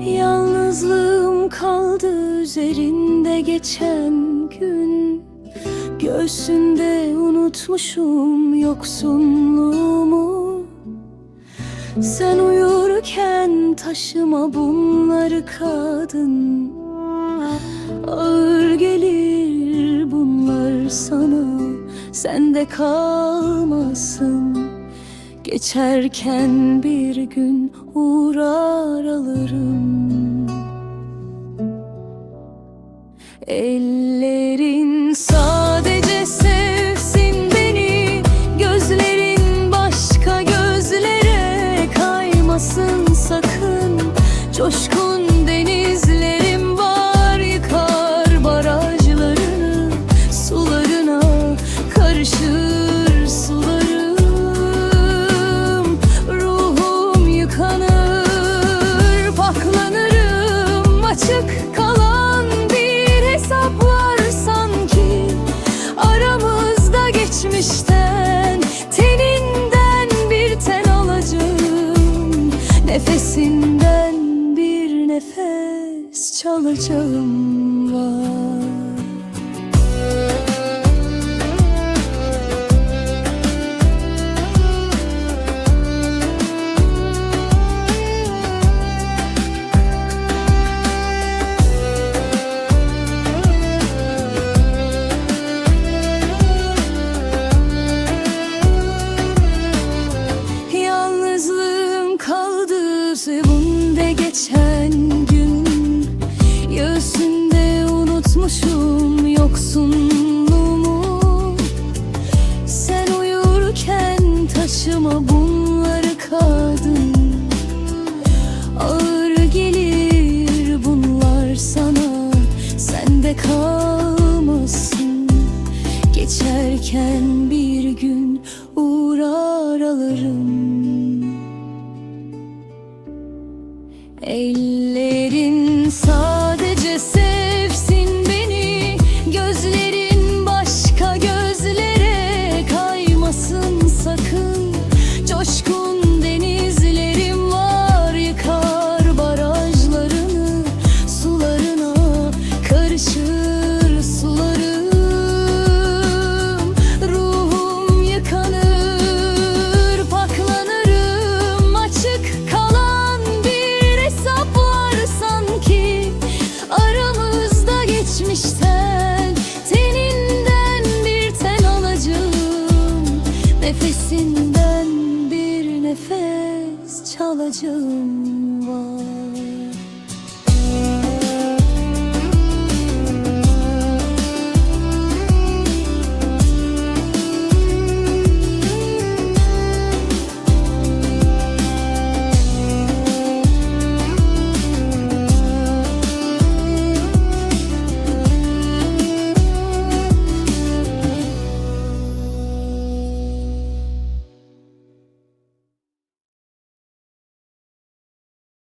Yalnızlığım kaldı üzerinde geçen gün. Göğsünde unutmuşum yoksunluğumu. Sen uyurken taşıma bunları kadın Sende kalmasın. Geçerken bir gün uğrar alırım. Ellerin sadece sevsin beni. Gözlerin başka gözlere kaymasın sakın. Coşkun nefes çalacağım var Göğsünde unutmuşum yoksunluğumu. Sen uyurken taşıma bunları kadın. Ağır gelir bunlar sana. Sende kalmasın. Geçerken bir gün uğrar alırım. Ellerin sadece Nefesinden bir nefes çalacağım var